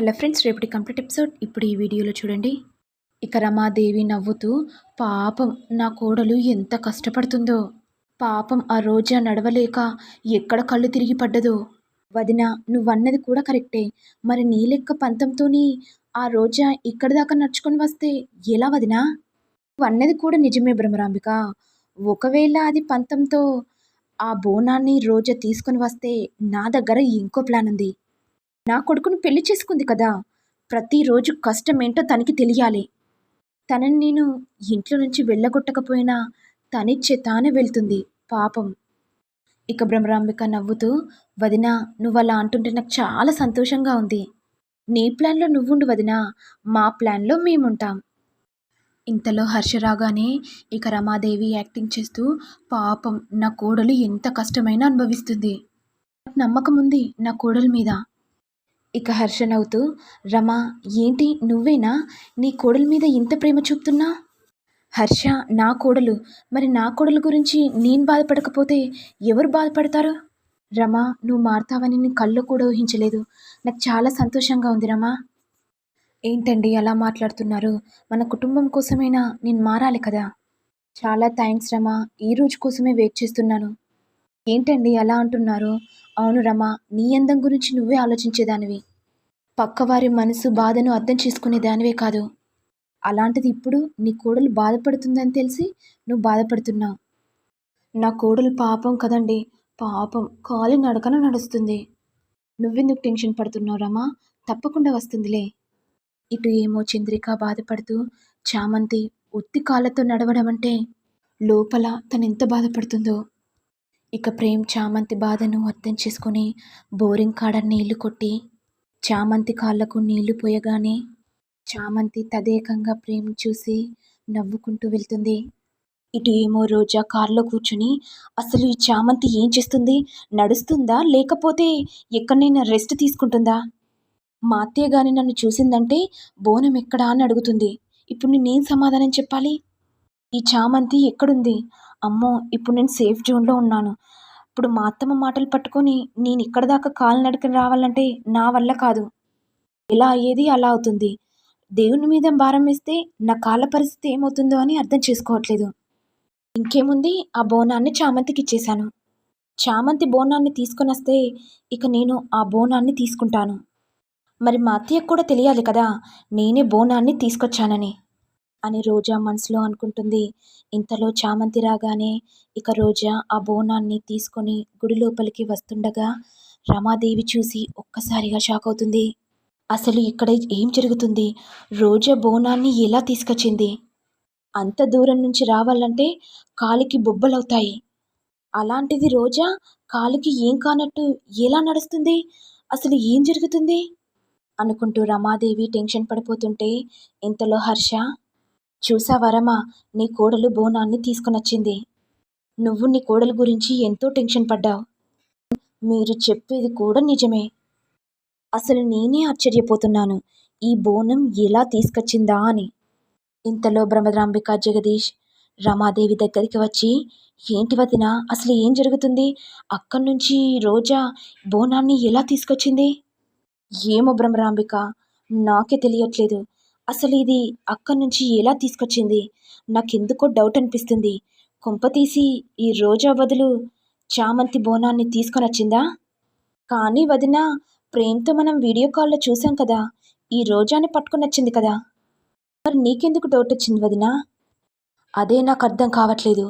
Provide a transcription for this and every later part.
Hello friends రేపటి complete episode. ఇప్పుడు ఈ వీడియోలో చూడండి. ఇక రమాదేవి నవ్వుతూ పాపం నా కోడలు ఎంత కష్టపడుతుందో. పాపం ఆ రోజా నడవలేక ఎక్కడ కళ్ళు తిరిగి పడ్డదో. వదిన నువ్వన్నది కూడా కరెక్టే. మరి నీ లెక్క పంతంతోని ఆ రోజా ఇక్కడి దాకా నడుచుకొని వస్తే ఎలా వదినా? నువ్వన్నది కూడా నిజమే భ్రమరాంబిక ఒకవేళ అది పంతంతో ఆ బోనాన్ని రోజా తీసుకొని వస్తే నా దగ్గర ఇంకో ప్లాన్ ఉంది నా కొడుకును పెళ్ళి చేసుకుంది కదా. ప్రతిరోజు కష్టం ఏంటో తనకి తెలియాలి. తనని నేను ఇంట్లో నుంచి వెళ్ళగొట్టకపోయినా తనిచ్చే తానే వెళ్తుంది. పాపం. ఇక బ్రహ్మరాంబిక నవ్వుతూ వదిన నువ్వు అలా అంటుంటే నాకు చాలా సంతోషంగా ఉంది. నీ ప్లాన్లో నువ్వుండు వదిన. మా ప్లాన్లో మేముంటాం. ఇంతలో హర్ష రాగానే ఇక రమాదేవి యాక్టింగ్ చేస్తూ పాపం నా కోడలు ఎంత కష్టమైనా అనుభవిస్తుంది. నమ్మకం ఉంది నా కోడలు మీద. ఇక హర్ష నవ్వుతూ రమా ఏంటి నువ్వేనా? నీ కోడల మీద ఇంత ప్రేమ చూపుతున్నా? హర్ష నా కోడలు. మరి నా కోడల గురించి నేను బాధపడకపోతే ఎవరు బాధపడతారు? రమా నువ్వు మారుతావని నేను కళ్ళు కూడా ఊహించలేదు. నాకు చాలా సంతోషంగా ఉంది రమా. ఏంటండి అలా మాట్లాడుతున్నారు? మన కుటుంబం కోసమైనా నేను మారాలి కదా? చాలా థ్యాంక్స్ రమా. ఈ రోజు కోసమే వెయిట్ చేస్తున్నాను. ఏంటండి అలా అంటున్నారు? అవును రమా నీ అందం గురించి నువ్వే ఆలోచించేదానివి. పక్కవారి మనసు బాధను అర్థం చేసుకునే దానివే కాదు. అలాంటిది ఇప్పుడు నీ కోడలు బాధపడుతుందని తెలిసి నువ్వు బాధపడుతున్నావు. నా కోడలు పాపం కదండి పాపం కాలి నడకన నడుస్తుంది. నువ్వెందుకు టెన్షన్ పడుతున్నావు రమా? తప్పకుండా వస్తుందిలే. ఇటు ఏమో చంద్రిక బాధపడుతూ చామంతి ఉత్తి కాళ్ళతో నడవడం అంటే లోపల తనెంత బాధపడుతుందో. ఇక ప్రేమ్ చామంతి బాధను అర్థం చేసుకొని బోరింగ్ కాడ నీళ్ళు కొట్టి చామంతి కాళ్ళకు నీళ్ళు పోయగానే చామంతి తదేకంగా ప్రేమ్ చూసి నవ్వుకుంటూ వెళ్తుంది. ఇటు ఏమో రోజా కారులో కూర్చుని అసలు ఈ చామంతి ఏం చేస్తుంది? నడుస్తుందా? లేకపోతే ఎక్కడైనా రెస్ట్ తీసుకుంటుందా? మా అత్తయ్య గాని నన్ను చూసిందంటే బోనం ఎక్కడా అని అడుగుతుంది. ఇప్పుడు నేనేం సమాధానం చెప్పాలి? ఈ చామంతి ఎక్కడుంది? అమ్మో ఇప్పుడు నేను సేఫ్ జోన్లో ఉన్నాను. ఇప్పుడు మా అత్తమ్మ మాటలు పట్టుకొని నేను ఇక్కడ దాకా కాలు నడకని రావాలంటే నా వల్ల కాదు. ఎలా అయ్యేది అలా అవుతుంది. దేవుని మీద భారం వేస్తే నా కాళ్ళ పరిస్థితి ఏమవుతుందో అని అర్థం చేసుకోవట్లేదు. ఇంకేముంది? ఆ బోనాన్ని చామంతికి ఇచ్చేశాను. చామంతి బోనాన్ని తీసుకొని వస్తే ఇక నేను ఆ బోనాన్ని తీసుకుంటాను. మరి మా అత్తయ్యకు కూడా తెలియాలి కదా నేనే బోనాన్ని తీసుకొచ్చానని. అని రోజా మనసులో అనుకుంటుంది. ఇంతలో చామంతి రాగానే ఇక రోజా ఆ బోనాన్ని తీసుకొని గుడి లోపలికి వస్తుండగా రమాదేవి చూసి ఒక్కసారిగా షాక్ అవుతుంది. అసలు ఇక్కడ ఏం జరుగుతుంది? రోజా బోనాన్ని ఎలా తీసుకొచ్చింది? అంత దూరం నుంచి రావాలంటే కాలికి బొబ్బలవుతాయి. అలాంటిది రోజా కాలికి ఏం కానట్టు ఎలా నడుస్తుంది? అసలు ఏం జరుగుతుంది? అనుకుంటూ రమాదేవి టెన్షన్ పడిపోతుంటే ఇంతలో హర్ష చూసావరమా నీ కోడలు బోనాన్ని తీసుకునొచ్చింది. నువ్వు నీ కోడలు గురించి ఎంతో టెన్షన్ పడ్డావు. మీరు చెప్పేది కూడా నిజమే. అసలు నేనే ఆశ్చర్యపోతున్నాను. ఈ బోనం ఎలా తీసుకొచ్చిందా అని. ఇంతలో బ్రహ్మద్రాంబిక జగదీష్ రమాదేవి దగ్గరికి వచ్చి ఏంటి వదిన అసలు ఏం జరుగుతుంది? అక్కడి నుంచి రోజా బోనాన్ని ఎలా తీసుకొచ్చింది? ఏమో బ్రహ్మరాంబిక నాకే తెలియట్లేదు. అసలు ఇది అక్కడి నుంచి ఎలా తీసుకొచ్చింది? నాకెందుకో డౌట్ అనిపిస్తుంది. కొంప తీసి ఈ రోజా బదులు చామంతి బోనాన్ని తీసుకొని వచ్చిందా? కానీ వదిన ప్రేమ్తో మనం వీడియో కాల్లో చూసాం కదా. ఈ రోజాని పట్టుకుని వచ్చింది కదా. మరి నీకెందుకు డౌట్ వచ్చింది వదిన? అదే నాకు అర్థం కావట్లేదు.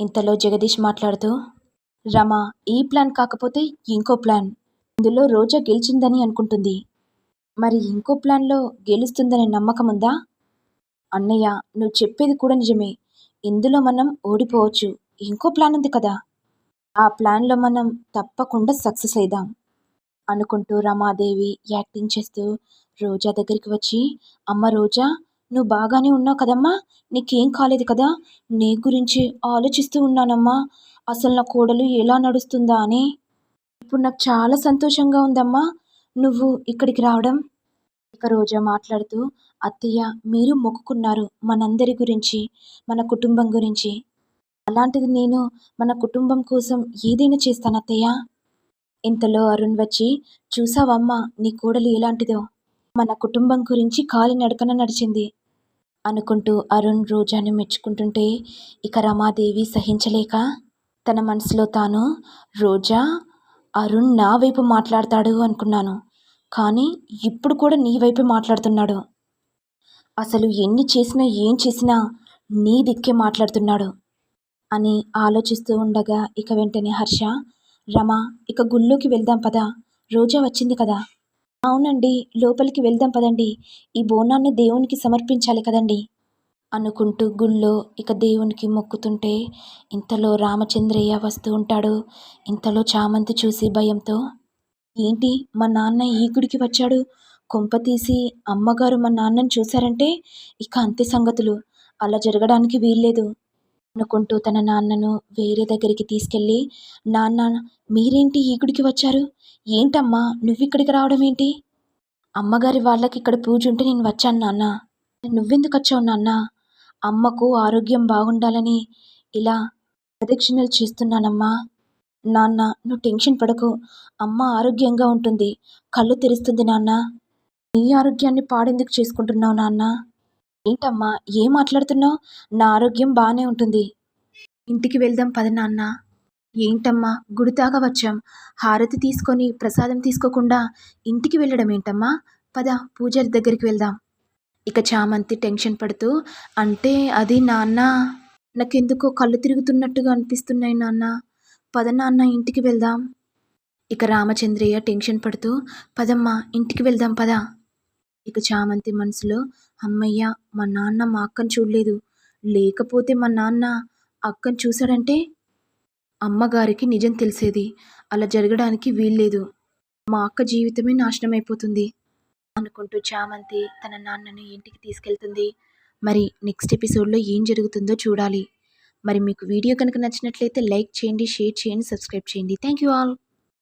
ఇంతలో జగదీష్ మాట్లాడుతూ రమ ఈ ప్లాన్ కాకపోతే ఇంకో ప్లాన్. ఇందులో రోజా గెలిచిందని అనుకుంటుంది. మరి ఇంకో ప్లాన్లో గెలుస్తుందనే నమ్మకం ఉందా? అన్నయ్య నువ్వు చెప్పేది కూడా నిజమే. ఇందులో మనం ఓడిపోవచ్చు. ఇంకో ప్లాన్ ఉంది కదా? ఆ ప్లాన్లో మనం తప్పకుండా సక్సెస్ అయిదాం. అనుకుంటూ రమాదేవి యాక్టింగ్ చేస్తూ రోజా దగ్గరికి వచ్చి అమ్మ రోజా నువ్వు బాగానే ఉన్నావు కదమ్మా? నీకేం కాలేదు కదా? నీ గురించి ఆలోచిస్తూ ఉన్నానమ్మా. అసలు నా కోడలు ఎలా నడుస్తుందా అని? ఇప్పుడు నాకు చాలా సంతోషంగా ఉందమ్మా. నువ్వు ఇక్కడికి రావడం? ఇక రోజా మాట్లాడుతూ అత్తయ్య మీరు మొక్కుకున్నారు మనందరి గురించి మన కుటుంబం గురించి. అలాంటిది నేను మన కుటుంబం కోసం ఏదైనా చేస్తాను అత్తయ్య? ఇంతలో అరుణ్ వచ్చి చూసావమ్మా నీ కోడలు ఎలాంటిదో? మన కుటుంబం గురించి కాలినడకన నడిచింది. అనుకుంటూ అరుణ్ రోజాను మెచ్చుకుంటుంటే ఇక రమాదేవి సహించలేక తన మనసులో తాను రోజా అరుణ్ నా వైపు మాట్లాడతాడు అనుకున్నాను. కానీ ఇప్పుడు కూడా నీ వైపు మాట్లాడుతున్నాడు. అసలు ఎన్ని చేసినా ఏం చేసినా నీ దిక్కే మాట్లాడుతున్నాడు అని ఆలోచిస్తూ ఉండగా ఇక వెంటనే హర్ష రమ ఇక గుళ్ళోకి వెళ్దాం పదా. రోజా వచ్చింది కదా. అవునండి లోపలికి వెళ్దాం పదండి. ఈ బోనాన్ని దేవునికి సమర్పించాలి కదండి. అనుకుంటూ గుళ్ళో ఇక దేవునికి మొక్కుతుంటే ఇంతలో రామచంద్రయ్య వస్తూ ఉంటాడు. ఇంతలో చామంతి చూసి భయంతో ఏంటి మా నాన్న ఈ గుడికి వచ్చాడు? కొంప తీసి అమ్మగారు మా నాన్నని చూశారంటే ఇక అంతే సంగతులు. అలా జరగడానికి వీల్లేదు అనుకుంటూ తన నాన్నను వేరే దగ్గరికి తీసుకెళ్ళి నాన్న మీరేంటి ఈ గుడికి వచ్చారు? ఏంటమ్మా నువ్వు ఇక్కడికి రావడం ఏంటి? అమ్మగారి వాళ్ళకి ఇక్కడ పూజ ఉంటే నేను వచ్చాను నాన్న. నువ్వెందుకు వచ్చావు నాన్న? అమ్మకు ఆరోగ్యం బాగుండాలని ఇలా ప్రదక్షిణలు చేస్తున్నానమ్మా. నాన్న నువ్వు టెన్షన్ పడకు. అమ్మ ఆరోగ్యంగా ఉంటుంది. కళ్ళు తెరుస్తుంది నాన్న. నీ ఆరోగ్యాన్ని పాడెందుకు చేసుకుంటున్నావు నాన్న? ఏంటమ్మా ఏం మాట్లాడుతున్నావు? నా ఆరోగ్యం బాగానే ఉంటుంది. ఇంటికి వెళ్దాం పద నాన్న. ఏంటమ్మా గుడి దాకా వచ్చాం హారతి తీసుకొని ప్రసాదం తీసుకోకుండా ఇంటికి వెళ్ళడం ఏంటమ్మా పద పూజారి దగ్గరికి వెళ్దాం. ఇక చామంతి టెన్షన్ పడుతూ అంటే అది నాన్న నాకెందుకో కళ్ళు తిరుగుతున్నట్టుగా అనిపిస్తున్నాయి నాన్న. పద నాన్న ఇంటికి వెళ్దాం. ఇక రామచంద్రయ్య టెన్షన్ పడుతూ పదమ్మా ఇంటికి వెళ్దాం పద. ఇక చామంతి మనసులో అమ్మయ్య మా నాన్న మా అక్కను చూడలేదు. లేకపోతే మా నాన్న అక్కను చూశాడంటే? అమ్మగారికి నిజం తెలిసేది. అలా జరగడానికి వీల్లేదు. మా అక్క జీవితమే నాశనం అయిపోతుంది అనుకుంటూ చామంతి తన నాన్నని ఇంటికి తీసుకెళ్తుంది. మరి నెక్స్ట్ ఎపిసోడ్లో ఏం జరుగుతుందో చూడాలి. మరి మీకు వీడియో కనుక నచ్చినట్లయితే లైక్ చేయండి షేర్ చేయండి సబ్స్క్రైబ్ చేయండి. Thank you all.